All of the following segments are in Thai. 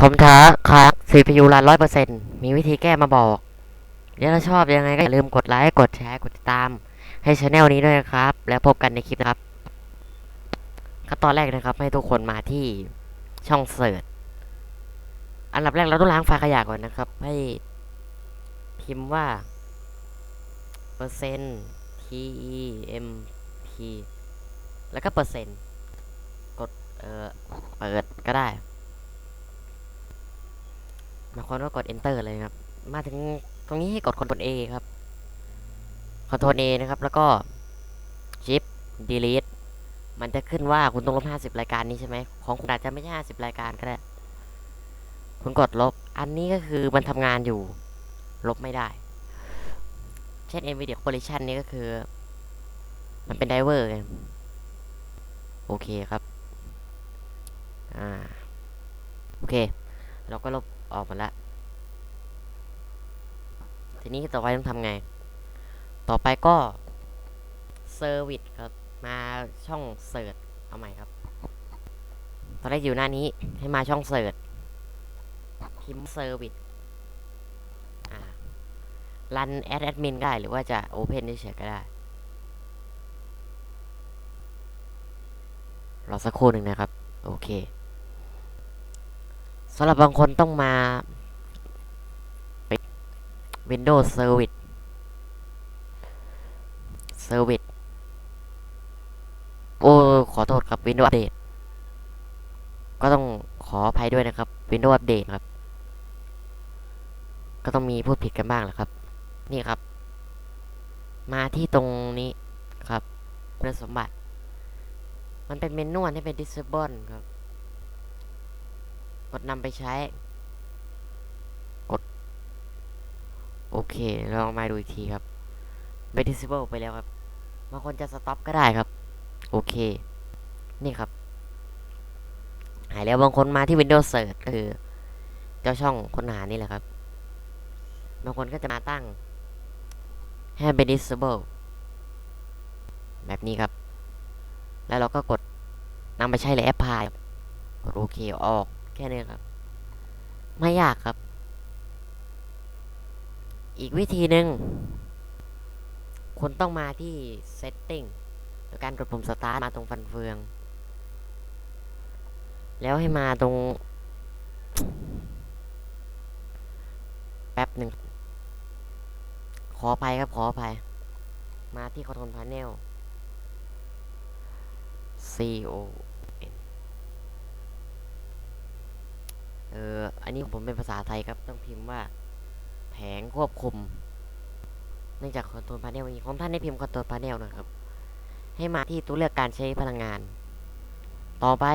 คอมท้าค้าง CPU รันร้อยเปอร์เซ็นต์มีวิธีแก้มาบอกเดี๋ยวถ้าชอบยังไงก็อย่าลืมกดไลค์ กดแชร์ กดติดตาม ให้ช anel นี้ด้วยนะครับ แล้วพบกันในคลิปนะครับ ขั้นตอนแรกนะครับ ให้ทุกคนมาที่ช่องเสิร์ช อันดับแรกเราต้องล้างไฟล์ขยะก่อนนะครับ ให้พิมพ์ว่าเปอร์เซ็นต์ T E M P แล้วก็เปอร์เซ็นต์ กดเออเปิดก็ได้ บางคนก็กด enter เลยครับ มาถึงตรงนี้ให้กด Ctrl A ครับ Ctrl A นะครับ แล้วก็ Shift Delete มันจะขึ้นว่าคุณต้องลบ 50 รายการนี้ใช่ไหม ของคุณอาจจะไม่ใช่ 50 รายการก็ได้ คุณกดลบ อันนี้ก็คือมันทำงานอยู่ ลบไม่ได้ เช่น NVIDIA Corporation นี่ก็คือ มันเป็นไดเวอร์ไงโอเคครับ อ่า โอเค เราก็ลบ ออกหมดละทีนี้ต่อไปต้องทำไง ต่อไปก็เซอร์วิสครับ มาช่องเสิร์ชเอาใหม่ครับ ตอนแรกอยู่หน้านี้ให้มาช่องเสิร์ชพิมพ์เซอร์วิสรันแอดแอดมินได้หรือว่าจะโอเพนเฉยก็ได้ รอสักครู่หนึ่งนะครับ โอเค สำหรับบางคนต้องมาปิด Windows Service Service โอ้ ขอโทษครับ Windows Update ก็ต้องขออภัยด้วยนะครับ Windows Update ครับ ก็ต้องมีพูดผิดกันบ้างแหละครับ นี่ครับ มาที่ตรงนี้ครับ คุณสมบัติ มันเป็นเมนูที่เป็น disable ครับ ดนำไปใช้ กด โอเค ลองมาดูอีกทีครับไป disable ไปแล้วครับบางคนจะ stop ก็ได้ครับ โอเค นี่ครับ หายแล้วบางคนมาที่ Windows Search ก็คือ เจ้าช่องค้นหานี่แหละครับ บางคนก็จะมาตั้งให้เป็น disable แบบนี้ครับ แล้วเราก็กดนำไปใช้เลยแอปพลายกดโอเคออก แค่นี้ครับ ไม่ยากครับ อีกวิธีหนึ่งคุณต้องมาที่ setting โดยการกดปุ่ม start มาตรงฟันเฟือง แล้วให้มาตรง แป๊บหนึ่ง ขออภัยครับ ขออภัยมาที่ control panel co อออันนี้ผมเป็นภาษาไทยครับต้องพิมพ์ว่า แผงควบคุม เนื่องจากคอนโทรลพาเนลนี้ของท่านได้พิมพ์คอนโทรลพาเนลนะครับ ให้มาที่ตัวเลือกการใช้พลังงาน ต่อไป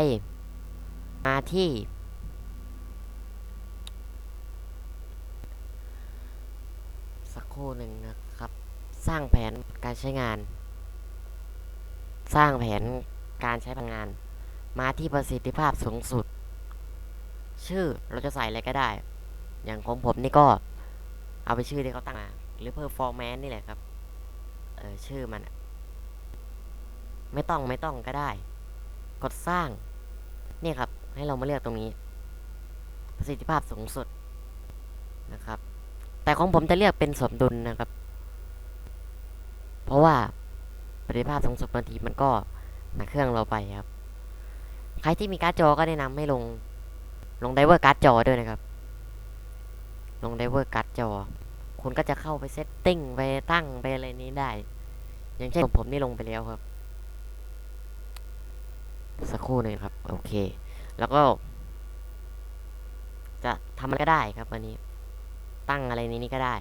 มาที่ สักครู่หนึ่งนะครับ สร้างแผนการใช้งาน สร้างแผนการใช้พลังงาน มาที่ประสิทธิภาพสูงสุด ชื่อเราจะใส่อะไรก็ได้ อย่างของผมนี่ก็เอาไปชื่อที่เขาตั้งมาหรือ performance นี่แหละครับ เออชื่อมันไม่ต้องไม่ต้องก็ได้ กดสร้าง นี่ครับ ให้เรามาเลือกตรงนี้ ประสิทธิภาพสูงสุดนะครับ แต่ของผมจะเลือกเป็นสมดุลนะครับ เพราะว่าประสิทธิภาพสูงสุดบางทีมันก็หนักเครื่องเราไปครับ ใครที่มีการ์ดจอก็แนะนำให้ลง ลงไดเวอร์การ์ดจอด้วยนะครับ ลงไดเวอร์การ์ดจอ คุณก็จะเข้าไปเซตติ้งไปตั้งไปอะไรนี้ได้ อย่างเช่นผมนี่ลงไปแล้วครับ สักครู่หนึ่งครับ โอเค แล้วก็ จะทำอะไรก็ได้ครับวันนี้ ตั้งอะไรในนี้ก็ได้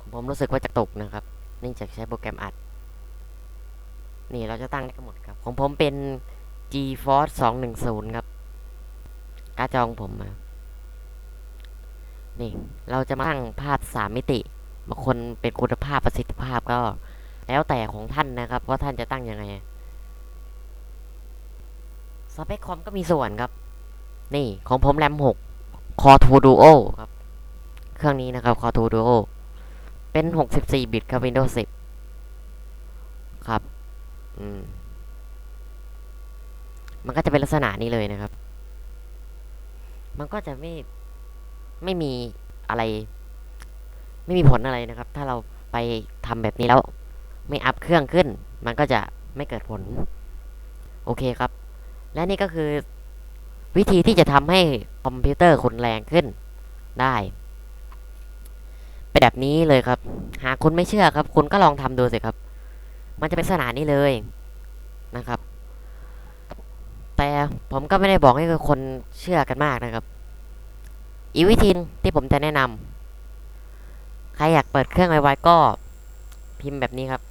ของผมรู้สึกว่าจะตกนะครับเนื่องจากใช้โปรแกรมอัด นี่เราจะตั้งได้ทั้งหมดครับ ของผมเป็น GeForce 210 ครับ การ์ดจอของผมมานี่ เราจะมาตั้งภาพสามมิติบางคนเป็นคุณภาพประสิทธิภาพก็ แล้วแต่ของท่านนะครับ ว่าท่านจะตั้งยังไงสเปคคอมก็มีส่วนครับ นี่ของผมแรม6 Core 2 Duo ครับ เครื่องนี้นะครับ Core 2 Duo เป็น64บิตครับ Windows 10 ครับ อืม มันก็จะเป็นลักษณะนี้เลยนะครับ มันก็จะไม่ไม่มีอะไร ไม่มีผลอะไรนะครับ ถ้าเราไปทำแบบนี้แล้วไม่อัพเครื่องขึ้น มันก็จะไม่เกิดผล โอเคครับ และนี่ก็คือวิธีที่จะทำให้คอมพิวเตอร์คุณแรงขึ้นได้เป็นแบบนี้เลยครับ หากคุณไม่เชื่อครับ คุณก็ลองทำดูสิครับ มันจะเป็นลักษณะนี้เลยนะครับ แต่ผมก็ไม่ได้บอกให้คนเชื่อกันมากนะครับ อีกวิธีที่ผมจะแนะนำใครอยากเปิดเครื่องไวๆก็พิมพ์แบบนี้ครับ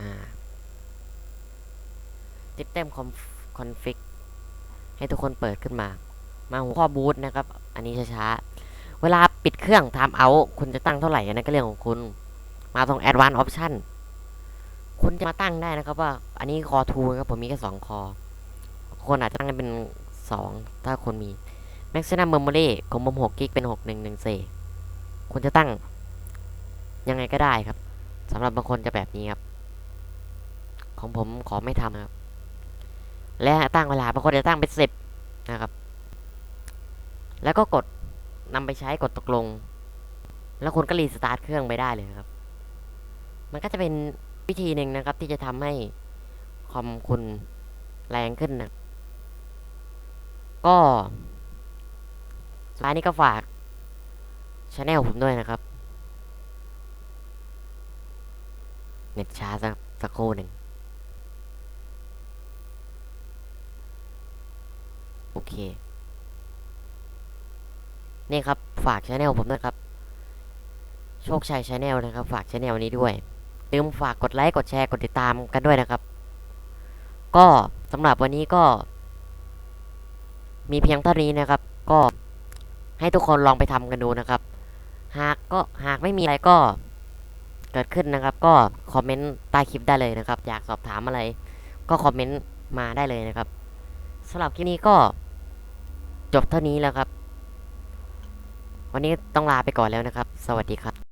อ่า system config ให้ทุกคนเปิดขึ้นมา มาหัวข้อบูตนะครับ อันนี้ช้าๆ เวลาปิดเครื่อง time out คุณจะตั้งเท่าไหร่นนั้นก็เรื่องของคุณ มาตรง advanced option คุณจะมาตั้งได้นะครับว่า อันนี้คอ2ครับผมมีแค่สองคอ คนอาจจะตั้งเป็นสองถ้าคนมี maximum memory ของผม6กิกเป็น6114คุณจะตั้ง ยังไงก็ได้ครับสำหรับบางคนจะแบบนี้ครับ ของผมขอไม่ทำครับ และตั้งเวลาบางคนจะตั้งเป็นสิบนะครับ แล้วก็กดนำไปใช้กดตกลง แล้วคุณก็รีสตาร์ทเครื่องไปได้เลยครับ มันก็จะเป็น วิธีหนึ่งนะครับที่จะทำให้คอมคุณแรงขึ้นนะก็สุดท้ายนี้ก็ฝากช anel ผมด้วยนะครับ เน็ตช้าสักสักครู่หนึ่งโอเค นี่ครับฝากช anel ผมด้วยครับ โชคชัยช anel นะครับ ฝากช anel นี้ด้วย ลืมฝากกดไลค์ กดแชร์ กดติดตามกันด้วยนะครับ ก็สำหรับวันนี้ก็ มีเพียงเท่านี้นะครับ ก็ให้ทุกคนลองไปทำกันดูนะครับ หากก็หากไม่มีอะไรก็เกิดขึ้นนะครับ ก็คอมเมนต์ใต้คลิปได้เลยนะครับ อยากสอบถามอะไร ก็คอมเมนต์มาได้เลยนะครับสำหรับคลิปนี้ก็จบเท่านี้แล้วครับ วันนี้ต้องลาไปก่อนแล้วนะครับ สวัสดีครับ